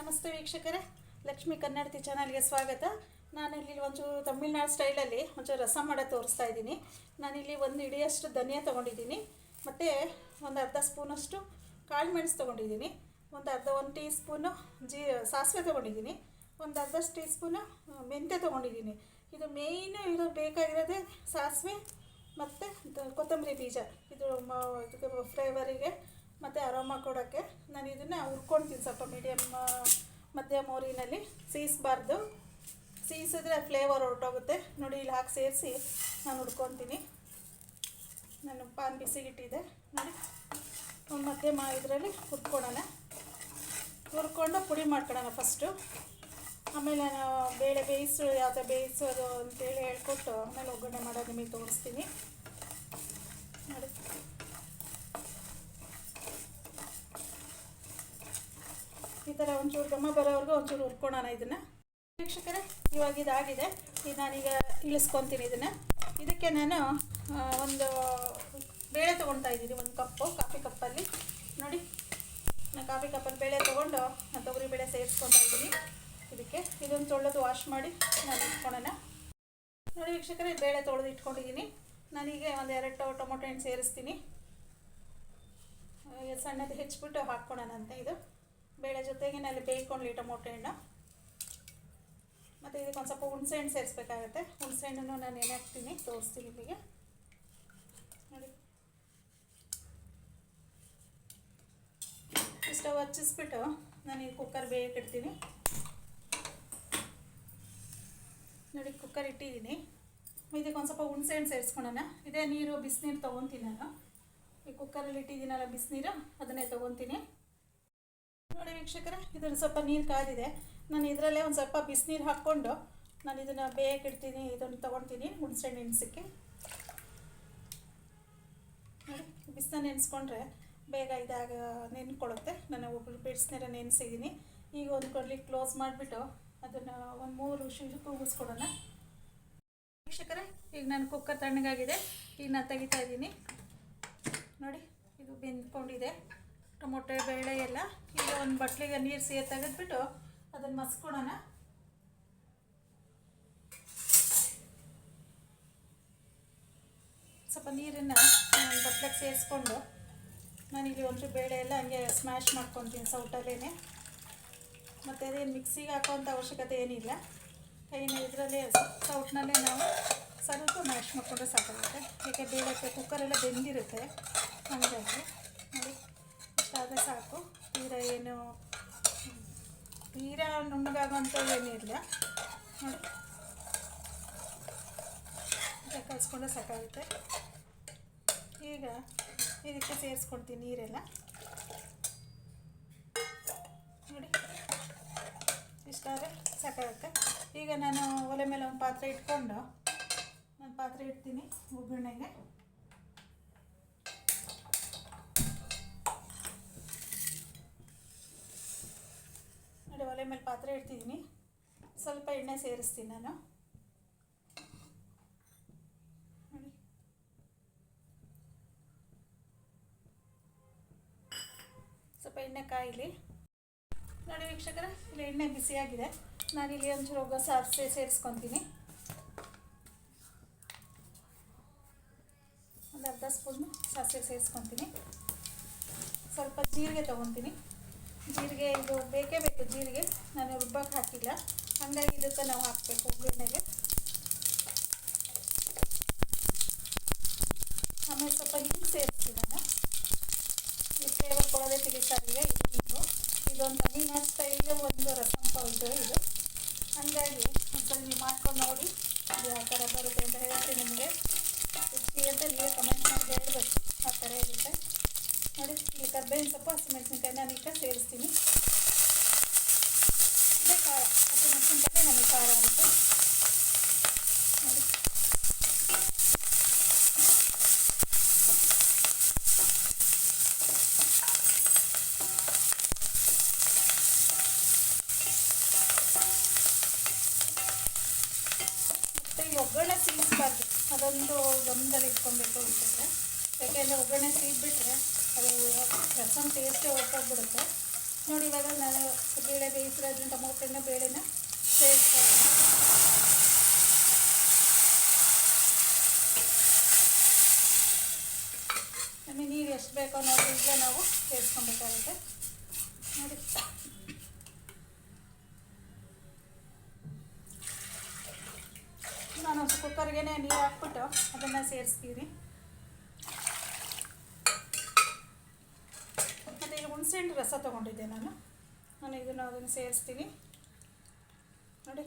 ನಮಸ್ತೆ ವೀಕ್ಷಕರೇ. ಲಕ್ಷ್ಮಿ ಕನ್ನಡತಿ ಚಾನಲ್ಗೆ ಸ್ವಾಗತ. ನಾನು ಇಲ್ಲಿ ಒಂಚೂರು ತಮಿಳ್ನಾಡು ಸ್ಟೈಲಲ್ಲಿ ಒಂಚೂರು ರಸ ಮಾಡ ತೋರಿಸ್ತಾ ಇದ್ದೀನಿ. ನಾನಿಲ್ಲಿ ಒಂದು ಇಡಿಯಷ್ಟು ಧನಿಯಾ ತೊಗೊಂಡಿದ್ದೀನಿ. ಮತ್ತು ಒಂದು ಅರ್ಧ ಸ್ಪೂನಷ್ಟು ಕಾಳು ಮೆಣಸು ತೊಗೊಂಡಿದ್ದೀನಿ. ಒಂದು ಅರ್ಧ ಒಂದು ಟೀ ಸ್ಪೂನು ಜೀ ಸಾಸಿವೆ ತೊಗೊಂಡಿದ್ದೀನಿ. ಒಂದು ಅರ್ಧ ಟೀ ಸ್ಪೂನು ಮೆಂತ್ಯ ತೊಗೊಂಡಿದ್ದೀನಿ. ಇದು ಮೇಯ್ನು ಇದು ಬೇಕಾಗಿರೋದೇ ಸಾಸಿವೆ ಮತ್ತು ಕೊತ್ತಂಬರಿ ಬೀಜ. ಇದು ಇದಕ್ಕೆ ಫ್ಲೇವರಿಗೆ ಮತ್ತು ಅರೋಮ ಕೊಡೋಕ್ಕೆ ನಾನು ಇದನ್ನು ಹುರ್ಕೊಳ್ತೀನಿ ಸ್ವಲ್ಪ ಮೀಡಿಯಮ್ ಮಧ್ಯಮ ಊರಿನಲ್ಲಿ. ಸೀಸಬಾರ್ದು. ಸೀಸಿದ್ರೆ ಫ್ಲೇವರ್ ಹೊರಟೋಗುತ್ತೆ. ನೋಡಿ, ಇಲ್ಲಿ ಹಾಕಿ ಸೇರಿಸಿ ನಾನು ಹುಡ್ಕೊತೀನಿ ನಾನು ಪಾನ್ ಬಿಸಿಗಿಟ್ಟಿದೆ ನೋಡಿ ಮಧ್ಯಮ ಇದರಲ್ಲಿ ಹುರ್ಕೊಳ್ಳೋಣ ಹುರ್ಕೊಂಡು ಪುಡಿ ಮಾಡ್ಕೊಳ್ಳೋಣ ಫಸ್ಟು ಆಮೇಲೆ ನಾನು ಬೇಳೆ ಬೇಯಿಸು, ಯಾವುದೋ ಬೇಯಿಸೋದು ಅಂತೇಳಿ ಹೇಳ್ಕೊಟ್ಟು ಆಮೇಲೆ ಒಗ್ಗರಣೆ ಮಾಡೋದು ನಿಮಗೆ ತೋರಿಸ್ತೀನಿ ನೋಡಿ ಈ ಥರ ಒಂಚೂರು ಘಮ ಬರೋವರೆಗೂ ಒಂಚೂರು ಹುರ್ಕೊಳ್ಳೋಣ ಇದನ್ನು. ವೀಕ್ಷಕರೇ, ಇವಾಗ ಇದಾಗಿದೆ. ಇದು ನಾನೀಗ ಇಳಿಸ್ಕೊತೀನಿ ಇದನ್ನು. ಇದಕ್ಕೆ ನಾನು ಒಂದು ಬೇಳೆ ತೊಗೊಳ್ತಾ ಇದ್ದೀನಿ, ಒಂದು ಕಪ್ಪು, ಕಾಫಿ ಕಪ್ಪಲ್ಲಿ. ನೋಡಿ, ನಾನು ಕಾಫಿ ಕಪ್ಪಲ್ಲಿ ಬೇಳೆ ತೊಗೊಂಡು ನಾನು ತೊಗರಿ ಬೇಳೆ ಸೇರಿಸ್ಕೊತಾ ಇದ್ದೀನಿ. ಇದಕ್ಕೆ ಇದೊಂದು ತೊಳೆದು ವಾಶ್ ಮಾಡಿ ನಾನು ಇಟ್ಕೊಳ್ಳೋಣ ನೋಡಿ ವೀಕ್ಷಕರೇ, ಬೇಳೆ ತೊಳೆದು ಇಟ್ಕೊಂಡಿದ್ದೀನಿ. ನಾನೀಗ ಒಂದು ಎರಡು ಟೊಮೊಟೊ ಹಣ್ಣು ಸೇರಿಸ್ತೀನಿ. ಸಣ್ಣದು ಹೆಚ್ಚಿಬಿಟ್ಟು ಹಾಕ್ಕೊಳ್ಳೋಣಂತೆ ಇದು. ಬೇಳೆ ಜೊತೆಗೆ ನಾನು ಬೇಯ್ಕೊಳ್ಳಿ ಟೊಮೊಟೊ ಹಣ್ಣು. ಮತ್ತು ಇದಕ್ಕೆ ಒಂದು ಸ್ವಲ್ಪ ಹುಣಸೆ ಹಣ್ಣು ಸೇರಿಸ್ಬೇಕಾಗತ್ತೆ. ಹುಣಸೆ ಹಣ್ಣನ್ನು ನಾನು ಏನು ಹಾಕ್ತೀನಿ ತೋರಿಸ್ತೀನಿ ಇಲ್ಲಿಗೆ ನೋಡಿ. ಸ್ಟವ್ ಹಚ್ಚಿಸ್ಬಿಟ್ಟು ನಾನು ಈ ಕುಕ್ಕರ್ ಬೇಯಕ್ಕಿಡ್ತೀನಿ ನೋಡಿ ಕುಕ್ಕರ್ ಇಟ್ಟಿದ್ದೀನಿ. ಇದಕ್ಕೆ ಒಂದು ಸ್ವಲ್ಪ ಹುಣಸೆ ಹಣ್ಣು ಸೇರಿಸ್ಕೊಳ್ಳೋಣ ಇದೇ ನೀರು, ಬಿಸಿನೀರು ತೊಗೊತೀನಿ ನಾನು. ಈ ಕುಕ್ಕರಲ್ಲಿ ಇಟ್ಟಿದ್ದೀನಲ್ಲ ಬಿಸಿನೀರು, ಅದನ್ನೇ ತೊಗೊತೀನಿ. ವೀಕ್ಷಕರೇ ಇದನ್ನು ಸ್ವಲ್ಪ ನೀರು ಕಾದಿದೆ. ನಾನು ಇದರಲ್ಲೇ ಒಂದು ಸ್ವಲ್ಪ ಬಿಸಿನೀರು ಹಾಕ್ಕೊಂಡು ನಾನು ಇದನ್ನು ಬೇಯಕ್ಕಿಡ್ತೀನಿ ಇದನ್ನು ತೊಗೊಳ್ತೀನಿ ಹುಣಸೆ ನೆನೆಸೋಕ್ಕೆ. ಬಿಸಿನ ನೆನೆಸ್ಕೊಂಡ್ರೆ ಬೇಗ ಇದಾಗ ನೆನ್ಕೊಳ್ಳುತ್ತೆ ನಾನು ಒಬ್ಬರು ಬಿಡಿಸ್ನೀರ ನೆನೆಸಿದ್ದೀನಿ. ಈಗ ಒಂದು ಕೊಡ್ಲಿ ಕ್ಲೋಸ್ ಮಾಡಿಬಿಟ್ಟು ಅದನ್ನು ಒಂದು ಮೂರು ವಿಷಯ ಕೂಗಿಸ್ಕೊಡೋಣ ವೀಕ್ಷಕರೇ, ಈಗ ನಾನು ಕುಕ್ಕರ್ ತಣ್ಣಗಾಗಿದೆ. ಈಗ ನಾನು ತೆಗಿತಾ ಇದ್ದೀನಿ. ನೋಡಿ, ಇದು ಬೆಂದ್ಕೊಂಡಿದೆ. ಟೊಮೊಟೊ, ಬೇಳೆ ಎಲ್ಲ ಈಗ ಒಂದು ಬಟ್ಲಿಗೆ ನೀರು ಸೇರಿ ತೆಗೆದ್ಬಿಟ್ಟು ಅದನ್ನು ಮಸ್ಕೊಳೋಣ. ಸ್ವಲ್ಪ ನೀರನ್ನು ಒಂದು ಬಟ್ಲಿಗೆ ಸೇರಿಸ್ಕೊಂಡು ನಾನಿಲ್ಲಿ ಒಂದು ಬೇಳೆ ಎಲ್ಲ ಹಂಗೆ ಸ್ಮ್ಯಾಶ್ ಮಾಡ್ಕೊತೀನಿ ಸೌಟಲ್ಲೇ ಮತ್ತು ಅದೇನು ಮಿಕ್ಸಿಗೆ ಹಾಕೋವಂಥ ಅವಶ್ಯಕತೆ ಏನಿಲ್ಲ. ಕೈನ ಇದರಲ್ಲೇ ಸೌಟ್ನಲ್ಲೇ ನಾವು ಸ್ವಲ್ಪ ಮ್ಯಾಶ್ ಮಾಡಿಕೊಂಡ್ರೆ ಸಾಕಾಗುತ್ತೆ. ಯಾಕೆ ಬೇಳೆ ಕುಕ್ಕರೆಲ್ಲ ಬೆಂದಿರುತ್ತೆ ಹಾಗಾಗಿ. ನೋಡಿ. ಇಷ್ಟಾದರೆ ಸಾಕು. ತೀರಾ ಏನು, ತೀರಾ ನುಣ್ಣಗಾಗೋಂಥದ್ದು ಏನಿಲ್ಲ ನೋಡಿ. ಕಲಿಸ್ಕೊಂಡು ಸಾಕಾಗುತ್ತೆ. ಈಗ ಇದಕ್ಕೆ ಸೇರಿಸ್ಕೊಳ್ತೀನಿ ನೀರೆಲ್ಲ. ನೋಡಿ. ಇಷ್ಟಾದರೆ ಸಾಕಾಗುತ್ತೆ. ಈಗ ನಾನು ಒಲೆ ಮೇಲೆ ಒಂದು ಪಾತ್ರೆ ಇಟ್ಕೊಂಡು ನಾನು ಪಾತ್ರೆ ಇಡ್ತೀನಿ ಒಗ್ಗರಣೆಗೆ ಒಲೆ ಮೇಲೆ ಪಾತ್ರೆ ಇಡ್ತಿದ್ದೀನಿ. ಸ್ವಲ್ಪ ಎಣ್ಣೆ ಸೇರಿಸ್ತೀನಿ ನಾನು. ಸ್ವಲ್ಪ ಎಣ್ಣೆ ಕಾಯಿಲಿ. ನೋಡಿ ವೀಕ್ಷಕರ, ಇಲ್ಲಿ ಎಣ್ಣೆ ಬಿಸಿಯಾಗಿದೆ. ನಾನಿಲ್ಲಿ ಒಂಚೂರು ಒಗ್ಗ ಸಾರಿಸಿ ಸೇರಿಸ್ಕೊತೀನಿ. ಒಂದು ಅರ್ಧ ಸ್ಪೂನ್ ಸಾಸಿವೆ ಸೇರಿಸ್ಕೊತೀನಿ. ಸ್ವಲ್ಪ ಜೀರಿಗೆ ತೊಗೊತೀನಿ. ಜೀರಿಗೆ ಇದು ಬೇಕೇ ಬೇಕು ಜೀರಿಗೆ. ನಾನು ರುಬ್ಬಕ್ಕೆ ಹಾಕಿಲ್ಲ. ಹಾಗಾಗಿ ಇದಕ್ಕೆ ನಾವು ಹಾಕಬೇಕು ಒಗ್ಗರಣೆಗೆ ಆಮೇಲೆ ಸ್ವಲ್ಪ ಹಿಂಗೆ ಸೇರಿಸ್ತೀನಿ ನಾನು. ಈ ಫ್ಲೇವರ್ ಕೊಡೋದೇ ತಿಳಿಸಾರಿಗೆ ಇದು ಹಿಂಗು ಇದೊಂದು ತಮಿಳ್ನಾಡು ಸ್ಟೈಲು ಒಂದು ರಸಂ ಪೌಡ್ರು ಇದು. ಹಾಗಾಗಿ ಒಂದ್ಸಲ ನೀವು ಮಾಡ್ಕೊಂಡು ನೋಡಿ. ಇದು ಯಾವ ಥರ ಬರುತ್ತೆ ಅಂತ ಹೇಳ್ತೀನಿ ನಿಮಗೆ. ರುಚಿ ಅಂತ ನೀವೇ ಕಮೆಂಟ್ ಮಾಡಿ ಹೇಳಬೇಕು. ಆ ಥರ ಇರುತ್ತೆ. ನೋಡಿ ಇಲ್ಲಿ ಸೊಪ್ಪು ಹಸಿಮೆಣಸಿನ್ಕಾಯಿ ನಾನು ಈಗ ಸೇರಿಸ್ತೀನಿ ಇದೇ ಖಾರ ಹಸಿಮೆಣಸಿನ್ಕಾಯಿ ನಮಗೆ ಖಾರ ಆಗುತ್ತೆ ಒಗ್ಗರಣೆ ಸೀಸ್ಬಾರ್ದು ಅದೊಂದು ಗಮನದಲ್ಲಿ ಇಟ್ಕೊಬೇಕು ಅಂತಂದರೆ ಯಾಕೆಂದರೆ ಒಗ್ಗರಣೆ ಸೀದ್ಬಿಟ್ರೆ ಅದು ರಸಮ್ ಟೇಸ್ಟೇ ಹೊರಟೋಗ್ಬಿಡುತ್ತೆ. ನೋಡಿ ಇವಾಗ ನಾನು ಬೇಳೆ ಬೇಯಿಸಿರೋದ್ರಿಂದ ಟೊಮೊಟೊನ ಬೇಳೆನ ಸೇರಿಸ್ತಾ ನಮಗೆ ನೀರು ಎಷ್ಟು ಬೇಕೋ ನೋಡಿ ಈಗ ನಾವು ಸೇರಿಸ್ಕೊಬೇಕಾಗುತ್ತೆ ನೋಡಿ. ನಾನು ಕುಕ್ಕರ್ಗೆ ನೀರು ಹಾಕ್ಬಿಟ್ಟು ಅದನ್ನು ಸೇರಿಸ್ತೀನಿ ಮತ್ತು ಈಗ ಹುಣಸೆಹಣ್ಣು ರಸ ತೊಗೊಂಡಿದ್ದೆ ನಾನು. ನಾನು ಇದನ್ನು ಅದನ್ನು ಸೇರಿಸ್ತೀನಿ. ನೋಡಿ.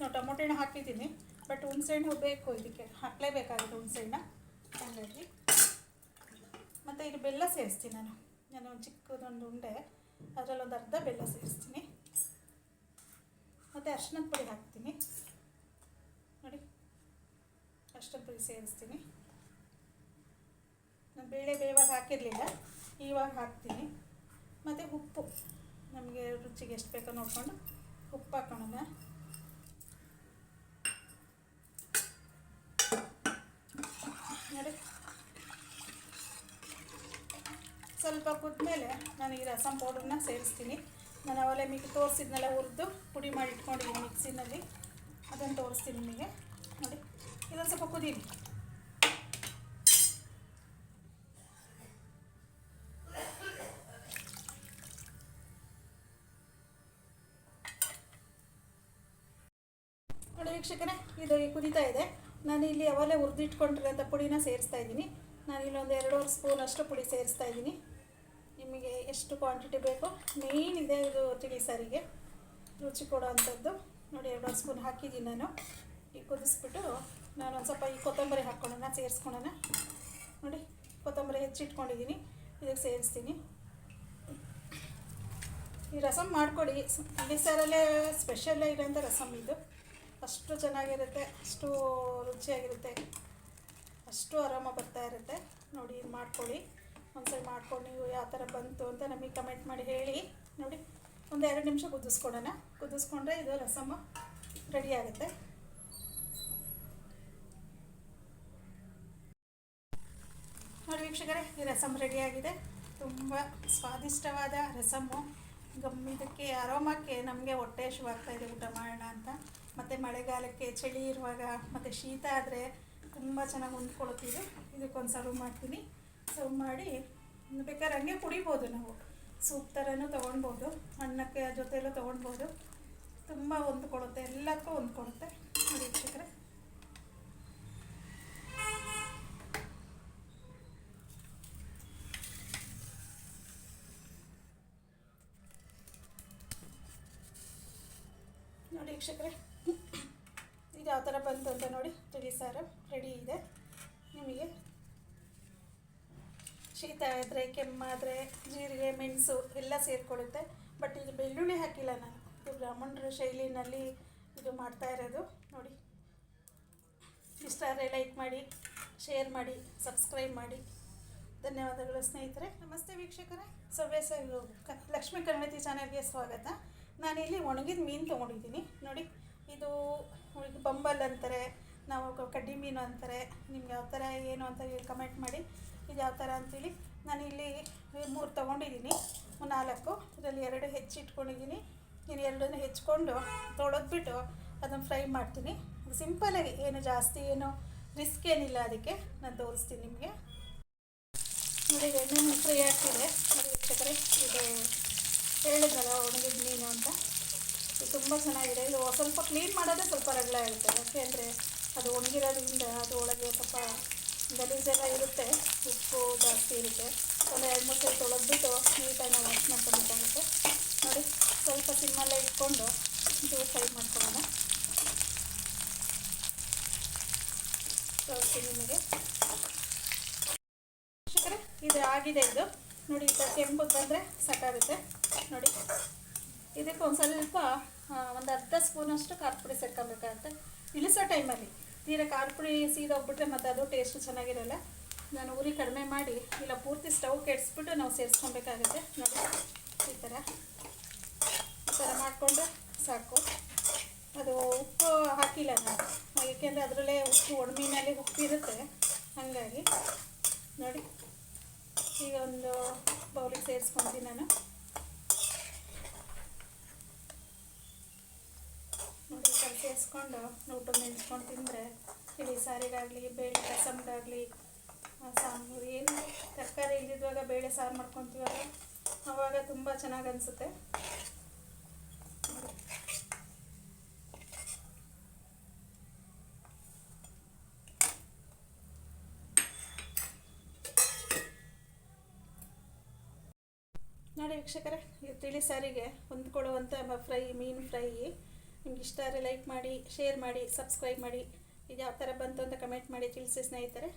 ನಾವು ಟೊಮೊಟೊ ಹಣ್ಣು ಹಾಕಿದ್ದೀನಿ, ಬಟ್ ಹುಣಸೆಹಣ್ಣು ಬೇಕು ಇದಕ್ಕೆ. ಹಾಕಲೇಬೇಕಾಗುತ್ತೆ ಹುಣಸೆಹಣ್ಣ. ಹಾಗಾಗಿ. ಮತ್ತು ಇದು ಬೆಲ್ಲ ಸೇರಿಸ್ತೀನಿ ನಾನು. ನಾನು ಒಂದು ಚಿಕ್ಕದೊಂದು ಉಂಡೆ ಅದರಲ್ಲಿ ಒಂದು ಅರ್ಧ ಬೆಲ್ಲ ಸೇರಿಸ್ತೀನಿ. ಮತ್ತು ಅರ್ಶಿನದ ಪುಡಿ ಹಾಕ್ತೀನಿ. ಪುಡಿ ಸೇರಿಸ್ತೀನಿ. ನಾನು ಬೇಳೆ ಬೇವಾಗ ಹಾಕಿರಲಿಲ್ಲ, ಇವಾಗ ಹಾಕ್ತೀನಿ. ಮತ್ತು ಉಪ್ಪು, ನಮಗೆ ರುಚಿಗೆ ಎಷ್ಟು ಬೇಕೋ ನೋಡಿಕೊಂಡು ಉಪ್ಪು ಹಾಕೋಣ ನೋಡಿ. ಸ್ವಲ್ಪ ಕುದ್ಮೇಲೆ ನಾನು ಈ ರಸಂ ಪೌಡರ್ನ ಸೇರಿಸ್ತೀನಿ. ನಾನು ಅವಲೇ ಮಿಕ್ಸಿ ತೋರಿಸಿದ್ನೆಲ್ಲ ಹುರಿದು, ಪುಡಿ ಮಾಡಿ ಇಟ್ಕೊಂಡಿದ್ದೀನಿ ಮಿಕ್ಸಿನಲ್ಲಿ. ಅದನ್ನು ತೋರಿಸ್ತೀನಿ ನಿಮಗೆ. ನೋಡಿ. ಇದೊಂದು ಸ್ವಲ್ಪ ಕುದೀರಿ ನೋಡಿ ವೀಕ್ಷಕರೇ ಇದು ಕುದೀತಾ ಇದೆ. ನಾನು ಇಲ್ಲಿ ಅವಲೇ ಹುರಿದಿಟ್ಕೊಂಡಿರೋಂಥ ಪುಡಿನ ಸೇರಿಸ್ತಾ ಇದ್ದೀನಿ. ನಾನು ಇಲ್ಲೊಂದು ಎರಡೂವರೆ ಸ್ಪೂನ್ ಅಷ್ಟು ಪುಡಿ ಸೇರಿಸ್ತಾ ಇದ್ದೀನಿ. ನಿಮಗೆ ಎಷ್ಟು ಕ್ವಾಂಟಿಟಿ ಬೇಕೋ ಮೇಯ್ನ್ ಇದೆ ಇದು ತಿಳಿ ಸಾರಿಗೆ. ರುಚಿ ಕೊಡೋ ಅಂಥದ್ದು. ನೋಡಿ, ಎರಡೂವರೆ ಸ್ಪೂನ್ ಹಾಕಿದ್ದೀನಿ ನಾನು. ಈಗ ಕುದಿಸ್ಬಿಟ್ಟು ನಾನು ಒಂದು ಸ್ವಲ್ಪ ಈ ಕೊತ್ತಂಬರಿ ಹಾಕ್ಕೊಳ್ಳೋಣ, ಸೇರಿಸ್ಕೊಳ್ಳೋಣ. ನೋಡಿ, ಕೊತ್ತಂಬರಿ ಹೆಚ್ಚಿಟ್ಕೊಂಡಿದ್ದೀನಿ ಇದಕ್ಕೆ ಸೇರಿಸ್ತೀನಿ. ಈ ರಸಮ್ ಮಾಡಿಕೊಡಿ. ಬಿಸಾರಲ್ಲೇ ಸಾರಲ್ಲೇ ಸ್ಪೆಷಲ್ಲೇ ಇರೋಂಥ ರಸಮ್ ಇದು. ಅಷ್ಟು ಚೆನ್ನಾಗಿರುತ್ತೆ, ಅಷ್ಟು ರುಚಿಯಾಗಿರುತ್ತೆ, ಅಷ್ಟು ಆರಾಮ ಬರ್ತಾ ಇರುತ್ತೆ. ನೋಡಿ, ಇದು ಮಾಡ್ಕೊಳ್ಳಿ. ಒಂದ್ಸರಿ ಮಾಡ್ಕೊಂಡು ನೀವು ಯಾವ ಥರ ಬಂತು ಅಂತ ನಮಗೆ ಕಮೆಂಟ್ ಮಾಡಿ ಹೇಳಿ. ನೋಡಿ ಒಂದು ಎರಡು ನಿಮಿಷ ಕುದಿಸ್ಕೊಡೋಣ ಕುದಿಸ್ಕೊಂಡ್ರೆ ಇದು ರಸಮ್ಮ ರೆಡಿ ಆಗುತ್ತೆ ನೋಡಿ ವೀಕ್ಷಕರೇ, ಈ ರಸಮ್ ರೆಡಿಯಾಗಿದೆ. ತುಂಬ ಸ್ವಾದಿಷ್ಟವಾದ ರಸಮ್ಮು ಗಮ್, ಇದಕ್ಕೆ ಅರೋಮಕ್ಕೆ ನಮಗೆ ಹೊಟ್ಟೆ ಇದೆ ಊಟ ಮಾಡೋಣ ಅಂತ. ಮತ್ತು ಮಳೆಗಾಲಕ್ಕೆ ಚಳಿ ಇರುವಾಗ, ಮತ್ತು ಶೀತ ಆದರೆ ತುಂಬ ಚೆನ್ನಾಗಿ ಹೊಂದ್ಕೊಳುತ್ತಿದೆ ಇದಕ್ಕೊಂದು ಸರ್ವ್ ಮಾಡ್ತೀನಿ. ಸರ್ವ್ ಮಾಡಿ ಬೇಕಾದ್ರೆ ಹಂಗೆ ಕುಡಿಬೋದು ನಾವು. ಸೂಪ್ ಥರನೂ ತೊಗೊಳ್ಬೋದು ಅನ್ನಕ್ಕೆ ಜೊತೆಯಲ್ಲೂ ತೊಗೊಳ್ಬೋದು ತುಂಬ ಹೊಂದ್ಕೊಳುತ್ತೆ ಎಲ್ಲಕ್ಕೂ ಹೊಂದ್ಕೊಳುತ್ತೆ. ವೀಕ್ಷಕರೇ ನೋಡಿ ವೀಕ್ಷಕರೇ, ಇದು ಯಾವ ಥರ ಬಂತು ಅಂತ ನೋಡಿ ತಿಳಿ ಸಾರು, ರೆಡಿ ಇದೆ. ನಿಮಗೆ ಶೀತ ಆದರೆ ಕೆಮ್ಮಾದರೆ ಜೀರಿಗೆ, ಮೆಣಸು ಎಲ್ಲ ಸೇರಿಕೊಳ್ಳುತ್ತೆ. ಬಟ್ ಇದು ಬೆಳ್ಳುಳ್ಳಿ ಹಾಕಿಲ್ಲ ನಾನು. ಇದು ಬ್ರಾಹ್ಮಣರ ಶೈಲಿನಲ್ಲಿ ಇದು ಮಾಡ್ತಾ ಇರೋದು. ನೋಡಿ, ಇಷ್ಟ ಆದರೆ ಲೈಕ್ ಮಾಡಿ ಶೇರ್ ಮಾಡಿ ಸಬ್ಸ್ಕ್ರೈಬ್ ಮಾಡಿ. ಧನ್ಯವಾದಗಳು ಸ್ನೇಹಿತರೆ. ನಮಸ್ತೆ ವೀಕ್ಷಕರೇ. ಸವ್ಯಸ ಲಕ್ಷ್ಮಿ ಕನ್ನಡತಿ ಚಾನಲ್ಗೆ ಸ್ವಾಗತ. ನಾನಿಲ್ಲಿ ಒಣಗಿದ ಮೀನು ತೊಗೊಂಡಿದ್ದೀನಿ. ನೋಡಿ, ಇದು ಬಂಬಲ್ ಅಂತಾರೆ, ನಾವು ಕಡ್ಡಿ ಮೀನು ಅಂತಾರೆ. ನಿಮ್ಗೆ ಯಾವ ಥರ ಏನು ಅಂತ ಹೇಳಿ ಕಮೆಂಟ್ ಮಾಡಿ, ಇದು ಯಾವ ಥರ ಅಂತೇಳಿ ಇಲ್ಲಿ ಮೂರು ತೊಗೊಂಡಿದ್ದೀನಿ. ನಾಲ್ಕು, ಇದರಲ್ಲಿ ಎರಡು ಹೆಚ್ಚಿಟ್ಕೊಂಡಿದ್ದೀನಿ. ಇನ್ನು ಎರಡನ್ನು ಹೆಚ್ಕೊಂಡು ತೊಳೆದ್ಬಿಟ್ಟು ಅದನ್ನು ಫ್ರೈ ಮಾಡ್ತೀನಿ. ಸಿಂಪಲಾಗಿ ಏನು ಜಾಸ್ತಿ ಏನು ರಿಸ್ಕ್ ಏನಿಲ್ಲ ಅದಕ್ಕೆ ನಾನು ತೋರಿಸ್ತೀನಿ ನಿಮಗೆ. ನೋಡಿ ಎಣ್ಣೆ ಫ್ರೈ ಆಗ್ತಿದೆ. ಇದು ಹೇಳಿದ್ನಲ್ಲ ಒಣಗಿದ ಮೀನು ಅಂತ. ತುಂಬ ಚೆನ್ನಾಗಿದೆ. ಇದು ಸ್ವಲ್ಪ ಕ್ಲೀನ್ ಮಾಡೋದೇ ಸ್ವಲ್ಪ ರಗಳ ಇರುತ್ತೆ ಯಾಕೆ ಅಂದರೆ ಅದು ಒಣಗಿರೋದ್ರಿಂದ ಅದು ಒಳಗೆ ಸ್ವಲ್ಪ ಗಲೀಜೆಲ್ಲ ಇರುತ್ತೆ. ಉಪ್ಪು ಜಾಸ್ತಿ ಇರುತ್ತೆ. ಒಂದು ಎರಡು ಮೂರು ಸಲ ತೊಳೆದ್ಬಿಟ್ಟು ನೀಟಾಗಿ ವಾಶ್ ಮಾಡ್ಕೊಬೇಕಾಗುತ್ತೆ. ನೋಡಿ, ಸ್ವಲ್ಪ ಸಿಮ್ಮಲ್ಲೇ ಇಟ್ಕೊಂಡು ಇದು ಫ್ರೈ ಮಾಡ್ಕೊಳ್ಳೋಣ. ನಿಮಗೆ. ಇದು ಆಗಿದೆ ಇದು. ನೋಡಿ, ಈ ಥರ ಕೆಂಪಗೆ ಬಂದರೆ ಸಾಕಾಗುತ್ತೆ. ನೋಡಿ. ಇದಕ್ಕೆ ಒಂದು ಸ್ವಲ್ಪ ಒಂದು ಅರ್ಧ ಸ್ಪೂನಷ್ಟು ಖಾರ ಪುಡಿ ಸೇರ್ಕೊಬೇಕಾಗತ್ತೆ. ಇಳಿಸೋ ಟೈಮಲ್ಲಿ ತೀರಾ ಖಾರ ಪುಡಿ ಸೀದೋಗ್ಬಿಟ್ರೆ ಮತ್ತು ಅದು ಟೇಸ್ಟ್ ಚೆನ್ನಾಗಿರಲ್ಲ. ನಾನು ಉರಿ ಕಡಿಮೆ ಮಾಡಿ, ಇಲ್ಲ ಪೂರ್ತಿ ಸ್ಟವ್ ಕೆಡಿಸ್ಬಿಟ್ಟು ನಾವು ಸೇರಿಸ್ಕೊಬೇಕಾಗುತ್ತೆ. ನೋಡಿ, ಈ ಥರ ಈ ಥರ ಮಾಡಿಕೊಂಡು ಸಾಕು. ಅದು ಉಪ್ಪು ಹಾಕಿಲ್ಲ ನಾನು. ಏಕೆಂದರೆ ಅದರಲ್ಲೇ ಉಪ್ಪು ಒಣಮೀನಲ್ಲಿ ಉಪ್ಪಿರುತ್ತೆ ಹಾಗಾಗಿ, ನೋಡಿ. ಈಗ ಒಂದು ಬೌಲಿಗೆ ಸೇರಿಸ್ಕೊತೀನಿ ನಾನು. ಥರ ಸೇರಿಸ್ಕೊಂಡು ಊಟ ನೆನೆಸ್ಕೊಂಡು ತಿಂದರೆ ತಿಳಿ ಸಾರಿಗಾಗಲಿ, ಬೇಳೆ ರಸಮ್ಗಾಗಲಿ ಸಾಂಬಾರು, ಏನು ತರಕಾರಿ ಇಲ್ದಿದ್ವಾಗ ಬೇಳೆ ಸಾರು ಮಾಡ್ಕೊತೀವಲ್ಲ ಆವಾಗ ತುಂಬ ಚೆನ್ನಾಗಿ ಅನಿಸುತ್ತೆ. ನೋಡಿ ವೀಕ್ಷಕರೇ ಇಲ್ಲಿ ತಿಳಿ ಸಾರಿಗೆ ಹೊಂದ್ಕೊಳ್ಳುವಂಥ ಫ್ರೈ, ಮೀನು ಫ್ರೈ ನಿಮ್ಗೆ ಇಷ್ಟ ಆದರೆ ಲೈಕ್ ಮಾಡಿ ಶೇರ್ ಮಾಡಿ ಸಬ್ಸ್ಕ್ರೈಬ್ ಮಾಡಿ. ಇದು ಯಾವ ಥರ ಬಂತು ಅಂತ ಕಮೆಂಟ್ ಮಾಡಿ ತಿಳಿಸಿ ಸ್ನೇಹಿತರೆ.